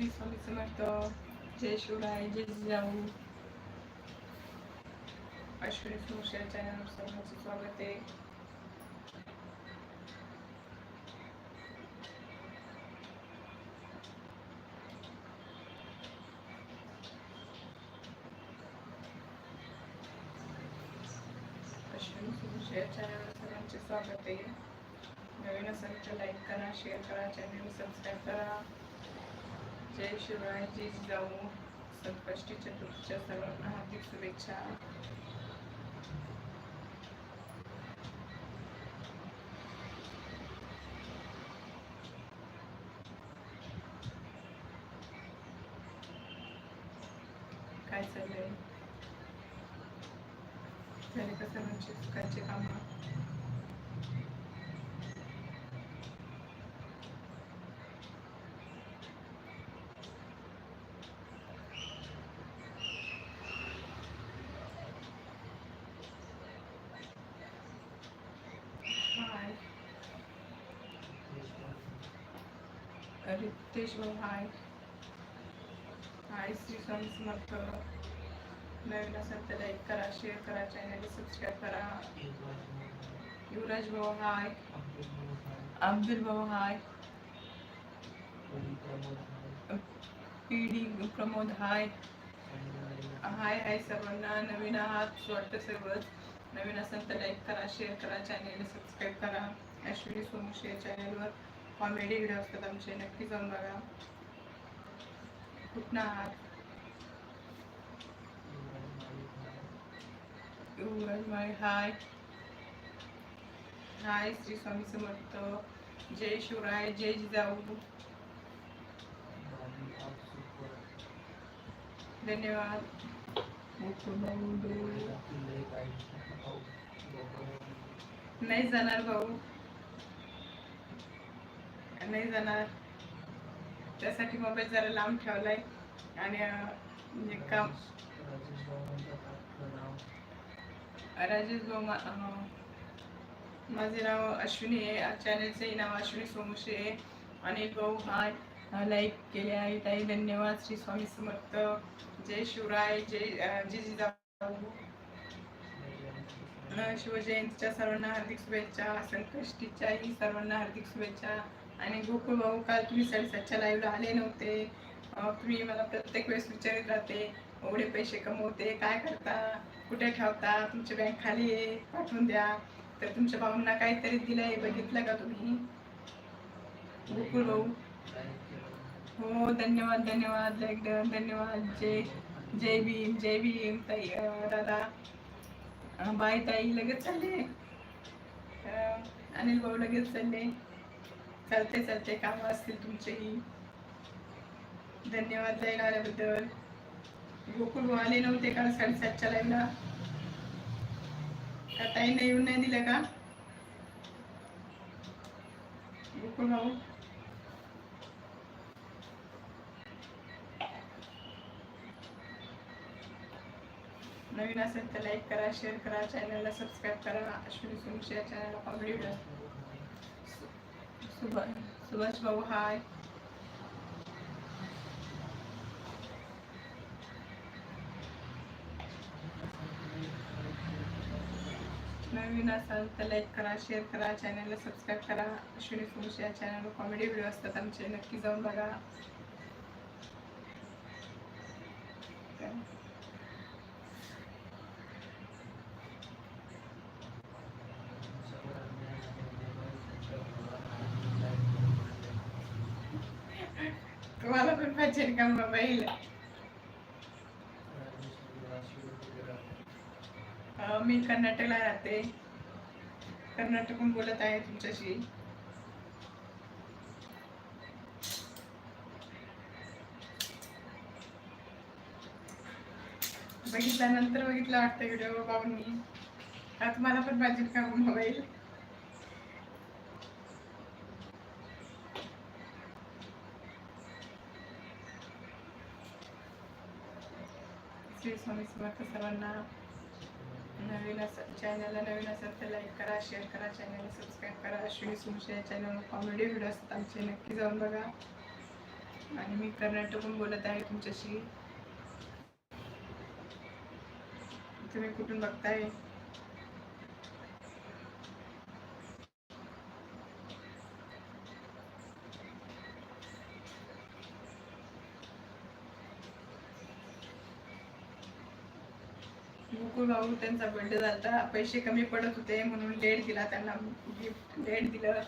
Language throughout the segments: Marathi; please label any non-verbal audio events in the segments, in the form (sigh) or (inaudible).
श्री स्वामी समर्थ जय शिवराय जय जिजाऊ. अश्विनी सुमुश या सर्वांचं स्वागत आहे. अश्विनी सुमुश स्वागत आहे. नवीन असेल तर लाईक करा शेअर करा चॅनल सबस्क्राईब करा. जय शिवराय जय जिजाऊ संकष्टी चतुर्थीच्या सर्वांना हार्दिक शुभेच्छा काय चाललंय झाले का सर्वांचे सकाळचे कामं हाय रितेश भाऊ हाय. हाय श्री स्वामी समर्थ. नवीन असेल तर लाईक करा शेअर करा चॅनल सबस्क्राईब करा. युवराज भाऊ हाय. अब्दुल भाऊ hi. P D Pramod hi. Hi hi सर्वांना. नवीन आहात वाटतं सर्वच नवीन असेल तर लाईक करा शेअर करा चॅनल सबस्क्राईब करा. ऐश्वरी सोमशे चॅनलवर कॉमेडी व्हिडिओ असतात आमचे नक्की जाऊन बघा. कुठनं आहात हाय. हाय श्री स्वामी समर्थ. जय शिवराय जय जिजाऊ. धन्यवाद. नाही जाणार भाऊ. नाही जाणार. त्यासाठी मोबाईल जरा लांब ठेवलाय. आणि म्हणजे काम राजेश भाऊ माझे नाव अश्विनी आहे. चॅनलचंही नाव अश्विनी सोमशी आहे. आणि भाऊ हा लाईक केले आहे. ताई धन्यवाद. श्री स्वामी समर्थ. जय शिवराय. जय जय जिजाऊ. शिवजयंतीच्या सर्वांना हार्दिक शुभेच्छा. संकष्टीच्याही सर्वांना हार्दिक शुभेच्छा. आणि गोकुळ भाऊ काल तुम्ही साडेसातच्या लाईव्हला आले नव्हते. तुम्ही मला प्रत्येक वेळेस विचारित राहते एवढे पैसे कमवते काय करता कुठे ठेवता तुमची बँक खाली आहे पाठवून द्या. तर तुमच्या भाऊंना काहीतरी दिलंय बघितलं का तुम्ही? गोकुळ भाऊ. हो धन्यवाद धन्यवाद एकदम धन्यवाद. जय जय भीम जय भीम ताई दादा. बाय ताई लगेच चालले. अनिल भाऊ लगेच चालले. चालते चालते. कामं असतील तुमचेही. धन्यवाद लाईन आल्याबद्दल गोकुळ भाऊ आले नव्हते काल साडेसातच्या लाईनला का ताईंना येऊन नाही दिलं का? गोकुळ भाऊ. नवीन असेल तर लाईक करा शेअर करा चॅनलला सबस्क्राईब करा. अश्विनी सुमिश या चॅनलला कॉमेडी सुभाष सुभाष भाऊ हाय नवीन असाल तर लाईक करा शेअर करा चॅनलला सबस्क्राईब करा. अश्विनी सुमिश या चॅनलवर कॉमेडी व्हिडिओ असतात आमचे. नक्की जाऊन बघा. पण पाहिजे मी कर्नाटकला राहते. कर्नाटकहून बोलत आहे तुमच्याशी. बघितल्यानंतर बघितलं वाटतं व्हिडिओ भाऊंनी आता मला पण पाहिजे का मोबाईल? श्री स्वामी समर्थ सर्वांना नवीन असं चॅनलला नवीन असेल तर लाईक करा शेअर करा चॅनलला सबस्क्राईब करा. श्री सुमशे या चॅनलवर कॉमेडी व्हिडिओ असतात आमचे नक्की जाऊन बघा. आणि मी कर्नाटकहून बोलत आहे तुमच्याशी. तुम्ही कुठून बघताय? गोकुळ भाऊ त्यांचा बर्थडे झाला पैसे कमी पडत होते म्हणून लेट दिला त्यांना गिफ्ट लेट दिलं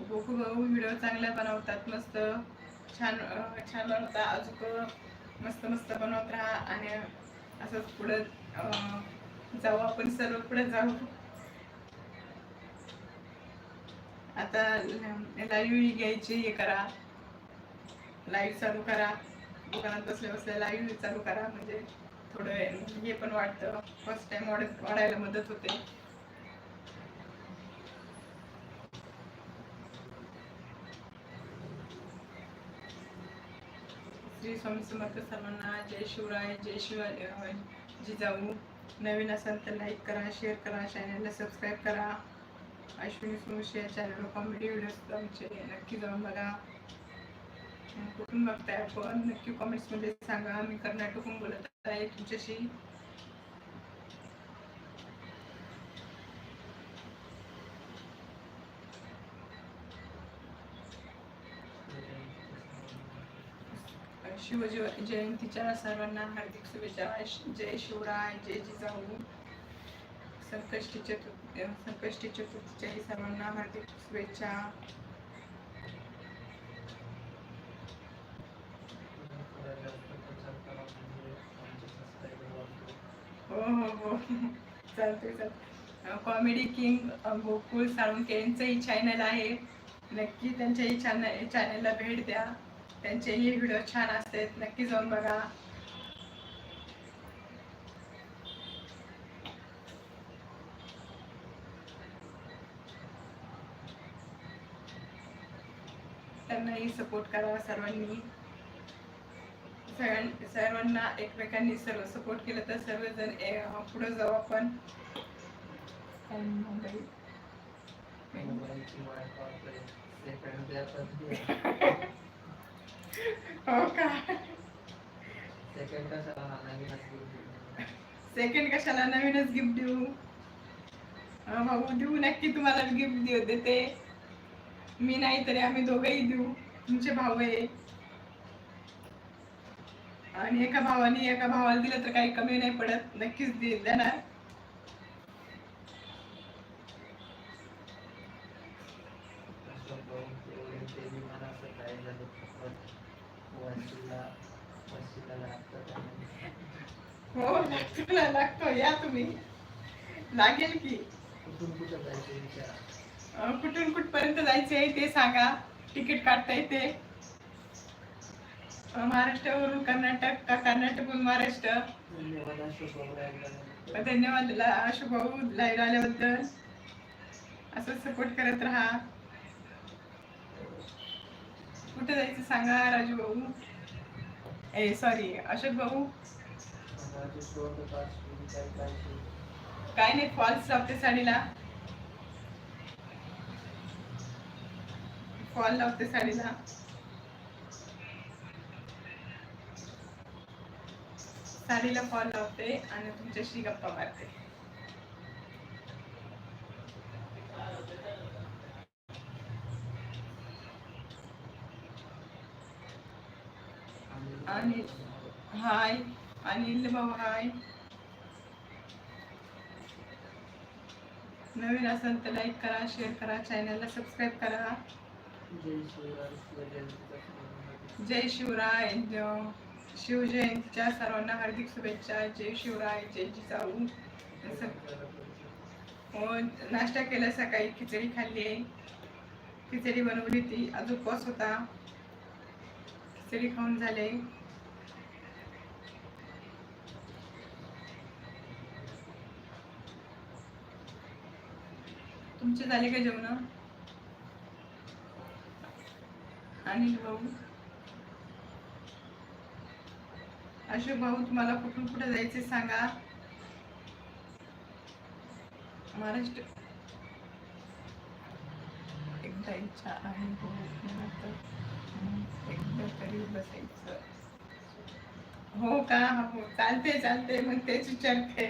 गोकुळ भाऊ व्हिडिओ चांगला बनवतात मस्त. छान छान बनवता. अजून मस्त मस्त बनवत राहा. आणि असंच पुढं जाऊ आपण सर्व पुढे जाऊ. आता लाईव्ह घ्यायची हे करा. लाईव्ह चालू करा. दुकानात बसल्या बसल्या लाईव्ह चालू करा. म्हणजे थोडं हे पण वाटतं फर्स्ट टाइम वाढ वाढायला मदत होते. श्री स्वामी समर्थ सर्वांना जय शिवराय जय शिवाय जिजाऊ. नवीन असाल तर लाईक करा शेअर करा चॅनलला सबस्क्राईब करा. अश्विनी सुमुशी या चॅनलवर कॉमेडी व्हिडिओज आमचे नक्की जाऊन बघा कुठून बघताय आपण नक्की कॉमेंट्समध्ये सांगा मी कर्नाटकहून बोलत आहे तुमच्याशी शिवजी जयंतीच्या सर्वांना हार्दिक शुभेच्छा जय शिवराय जय जिजाऊ संकष्टी चतुर्थी संकष्टी चतुर्थीच्याही सर्वांना हार्दिक शुभेच्छा. हो हो हो. चालतंय चालतंय. कॉमेडी किंग गोकुळ साळुंके यांचंही चॅनल आहे. नक्की त्यांच्याही चॅनल चॅनलला भेट द्या. त्यांचेही व्हिडिओ छान असतात. नक्की जाऊन बघा. त्यांनाही सपोर्ट करा सर्वांनी. सगळ्यां सर्वांना एकमेकांनी सर्व सपोर्ट केलं तर सर्वजण पुढे जाऊ आपण. हो का? सेकंड कशाला नवीनच गिफ्ट देऊ? भाऊ देऊ नक्की तुम्हाला गिफ्ट देऊ देते. मी नाही तरी आम्ही दोघंही देऊ. तुमचे भाऊ आहे. आणि एका भावाने एका भावाला दिलं तर काही कमी नाही पडत. नक्कीच देईल देणार. हो लागतो या तुम्ही. लागेल की अं, कुठून कुठपर्यंत जायचे आहे ते सांगा. तिकीट काढता येते महाराष्ट्रावरून कर्नाटक का कर्नाटकवरून महाराष्ट्र? धन्यवाद. अशोक भाऊ लाईव्ह आल्याबद्दल. असं सपोर्ट करत राहा. कुठे जायचं सांगा राजू भाऊ ए सॉरी अशोक भाऊ काय नाही फॉल्स लावते साडीला कॉल लावते साडीला. साडीला कॉल लावते आणि तुमच्याशी गप्पा मारते. आणि हाय अनिल भाऊ हाय. नवीन असेल तर लाईक करा शेअर करा चॅनलला सबस्क्राईब करा. जय शिवराय शिवजयंतीच्या सर्वांना हार्दिक शुभेच्छा. जय शिवराय जय जिजाऊ. हो, नाश्ता केला सकाळी. खिचडी खाल्ली आहे. खिचडी बनवली ती अजून उपवास होता. खिचडी खाऊन झाले. तुमचे झाले का जेवण? अनिल भाऊ? अशोक भाऊ तुम्हाला कुठून कुठे जायचे सांगा? महाराष्ट्र. एकदा इच्छा आहे एकदा तरी बसायचं. हो का? हो चालते चालते मग तेच विचारते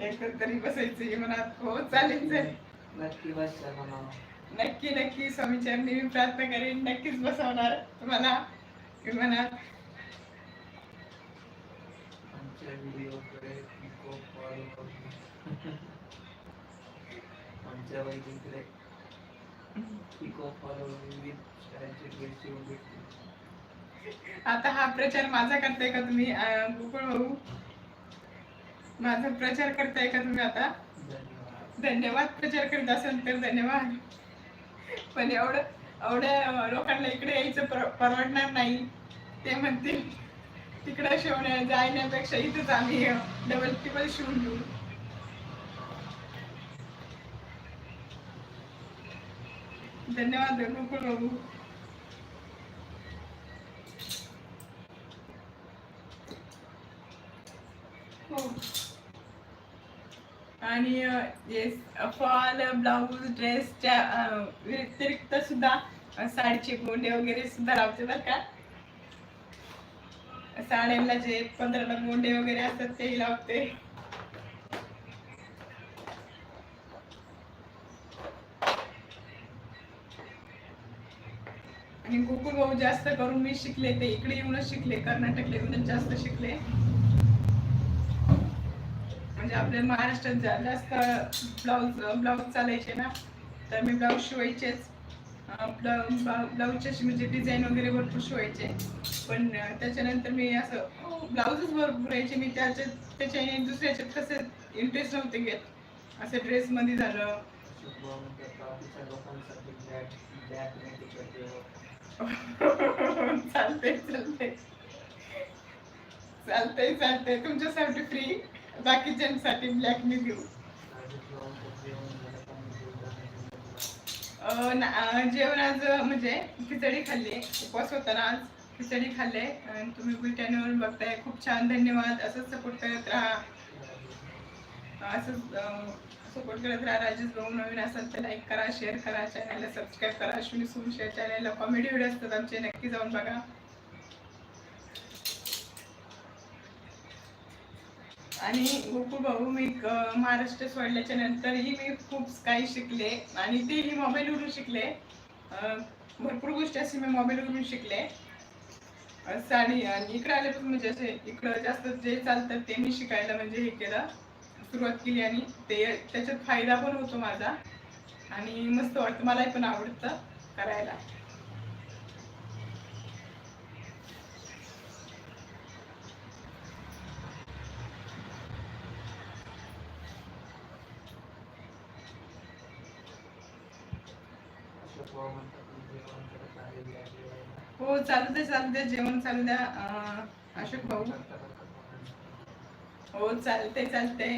एकदा तरी बसायचं म्हणा मनात. हो चालेल चालेल. नक्की बसला म्हणावं नक्की नक्की स्वामीचरणी मी प्रार्थना करेन. नक्कीच बसवणार. तुम्हाला मनात आमच्या व्हिडिओकडे पिको फॉलो करू आमच्या वैदिकडे पिको फॉलो विविध शाळेचे ड्रेस येऊन भेटतील आता हा प्रचार माझा करताय का तुम्ही? गोकुळ भाऊ? माझा प्रचार करताय का तुम्ही आता? धन्यवाद. धन्यवाद. प्रचार करत असेल तर धन्यवाद. पण एवढं एवढ्या लोकांना इकडे यायचं परवडणार नाही. ते म्हणतील तिकडे शिवण्या जाण्यापेक्षा इथंच आम्ही डबल टिबल शिवून घेऊ धन्यवाद गोकुळ बाबू. हो. आणि फॉल ब्लाऊज ड्रेसच्या व्यतिरिक्त सुद्धा साडीचे गोंडे वगैरे सुद्धा लावते बरं का. साड्यांना जे पंधराला गोंडे वगैरे असतात तेही लावते. आणि गोकुळ भाऊ जास्त करून मी शिकले ते इकडे येऊनच शिकले कर्नाटकला येऊनच जास्त शिकले. म्हणजे आपल्या महाराष्ट्रात जास्त ब्लाऊज ब्लाऊज चालायचे ना. तर मी ब्लाऊज शिवायचेच. ब्लाऊज ब्लाऊजचे म्हणजे डिझाईन वगैरे भरपूर शिवायचे. पण त्याच्यानंतर मी असं ब्लाऊजच भरपूर यायचे. मी त्याच्या त्याच्या दुसऱ्याच्यात कसं इंटरेस्ट नव्हते घेत. असं ड्रेसमध्ये झालं. (laughs) चालतंय चालतंय. चालतंय चालतंय. तुमच्यासाठी फ्री बाकीच्यांसाठी ब्लॅक मी घेऊ ना- जेवण आज म्हणजे खिचडी खाल्ली. उपवास होता ना आज. खिचडी खाल्ले. आणि तुम्ही बुलढाण्यावरून बघताय. खूप छान धन्यवाद. असंच सपोर्ट करत राहा. असंच सपोर्ट करत राहा. राजेश भाऊ नवीन असाल तर लाईक करा शेअर करा. चॅनलला सबस्क्राईब करा. अश्विनी सोमशेर चॅनलला कॉमेडी व्हिडिओ असतात आमचे. नक्की जाऊन बघा. आणि गोकुळ भाऊ मी महाराष्ट्र सोडल्याच्या नंतरही मी खूप काही शिकले आणि तेही मोबाईलवरून शिकले. भरपूर गोष्टी असे मी मोबाईलवरून शिकले. साडी आणि इकडे आल्यापासून म्हणजे असे इकडं जास्त जे चालतं ते मी शिकायला म्हणजे हे केलं. सुरुवात केली आणि ते त्याच्यात फायदा पण होतो माझा. आणि मस्त वाटतं मलाही पण आवडतं करायला अशोक भाऊ म्हणतात मी जेवण करत आहे ब्लॅक जेवायला हो चालू दे चालू दे जेवण चालू द्या अशोक भाऊ. हो चालते चालते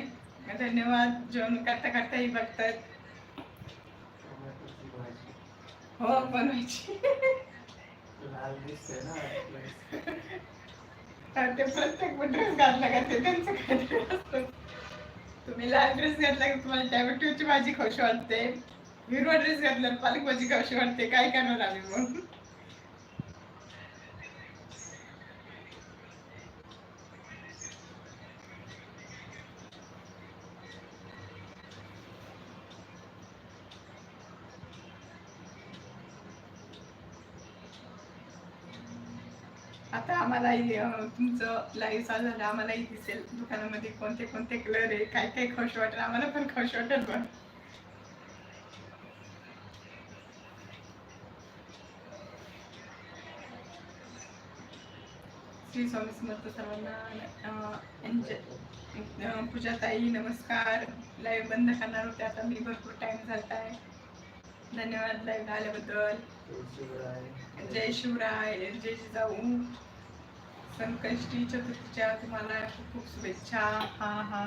धन्यवाद जेवण करता करताही बघतात. हो बनवायची. ते प्रत्येक ड्रेस घातला का ते त्यांचं तुम्ही लाल ड्रेस घातला की तुम्हाला टॅमॅटोची भाजी खाऊशी वाटते. हिरवा ड्रेस घातल्यावर पालक भाजी खाऊशी वाटते. काय करणार आम्ही मग? आता आम्हालाही तुमचं लाईव्ह चालू झालं आम्हालाही दिसेल दुकानामध्ये कोणते कोणते कलर आहे काय काय खुश वाटेल आम्हाला पण खुश वाटेल पण. श्री स्वामी समर्थ सर्वांना पूजाताई नमस्कार. लाईव्ह बंद करणार होते आता मी भरपूर टाइम झाला आहे. धन्यवाद लाईव्ह आल्याबद्दल. जय शिवराय जय जिजाऊ. संकष्टी चतुर्थीच्या तुम्हाला खूप खूप शुभेच्छा. हा हा.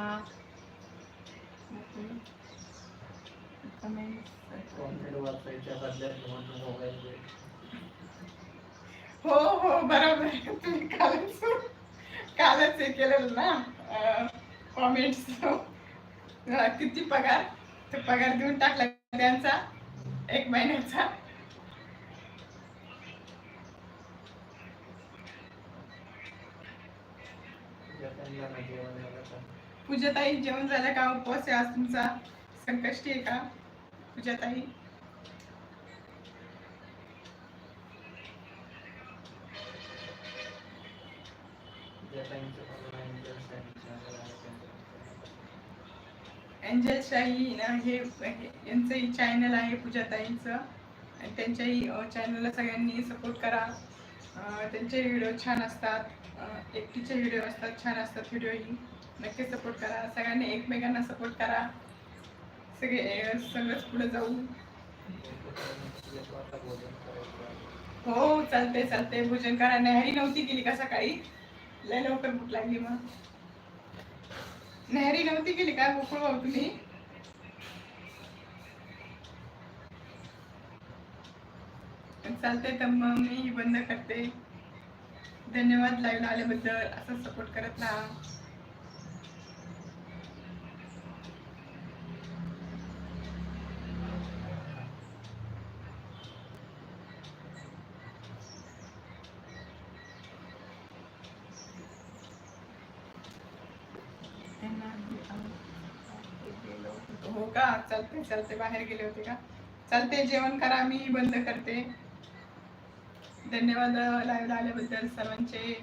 हो हो बरोबर. आहे. तुम्ही कालच कालच हे केलेलं ना कॉमेंट्स किती पगार? तो पगार देऊन टाकला त्यांचा? एक महिन्याचा. पूजाताई जेवण झालं का? उपवास आहे आज तुमचा? संकष्टी आहे का? पूजाताई? एंजल ना हे यांचंही चॅनल आहे पूजाताईंचं. आणि त्यांच्याही चॅनलला सगळ्यांनी सपोर्ट करा. त्यांचे व्हिडिओ छान असतात. एकटीचे व्हिडिओ असतात छान असतात व्हिडिओही नक्की सपोर्ट करा. सगळ्यांनी एकमेकांना सपोर्ट करा. सगळे सगळंच पुढे जाऊ. आहे. हो चालते चालते भोजन करा नेहरी नव्हती केली का सकाळी? लय लवकर भूक लागली मग. नेहरी नव्हती केली का? गोकुळ भाऊ तुम्ही? चालते तर मग मी बंद करते. धन्यवाद लाईव्ह आल्याबद्दल. असं सपोर्ट करत राहा. हो का? चालते चालते बाहेर गेले होते का? चालते जेवण करा. मी बंद करते. धन्यवाद लाईव्ह आल्याबद्दल सर्वांचे